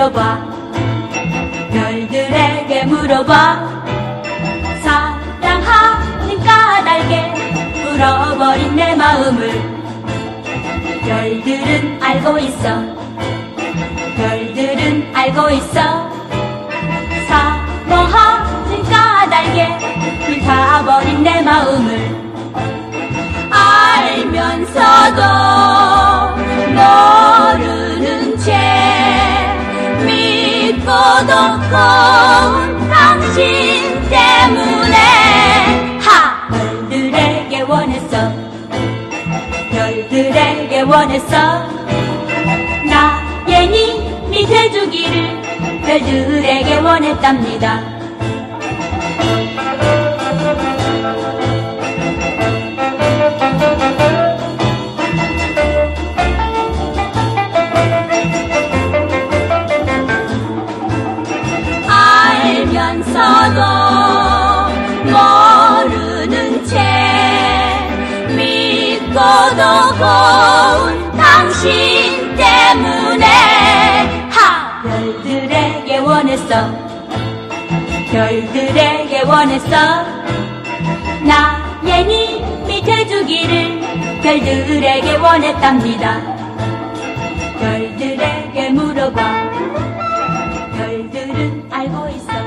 물어봐. 별들에게 물어봐. 사랑하는 까닭에 불어버린 내 마음을. 별들은 알고 있어. 별들은 알고 있어. 사모하는 까닭에 불타버린 내 마음을. 알면서도 고도 고운 당신 때문에 하 별들에게 원했어. 별들에게 원했어. 나의 님이 돼주기를 별들에게 원했답니다 하면서도 모르는 채 믿고도 고운 당신 때문에 하 별들에게 원했어. 별들에게 원했어. 나 예니 밑에 주기를 별들에게 원했답니다. 별들에게 물어봐. 별들은 알고 있어.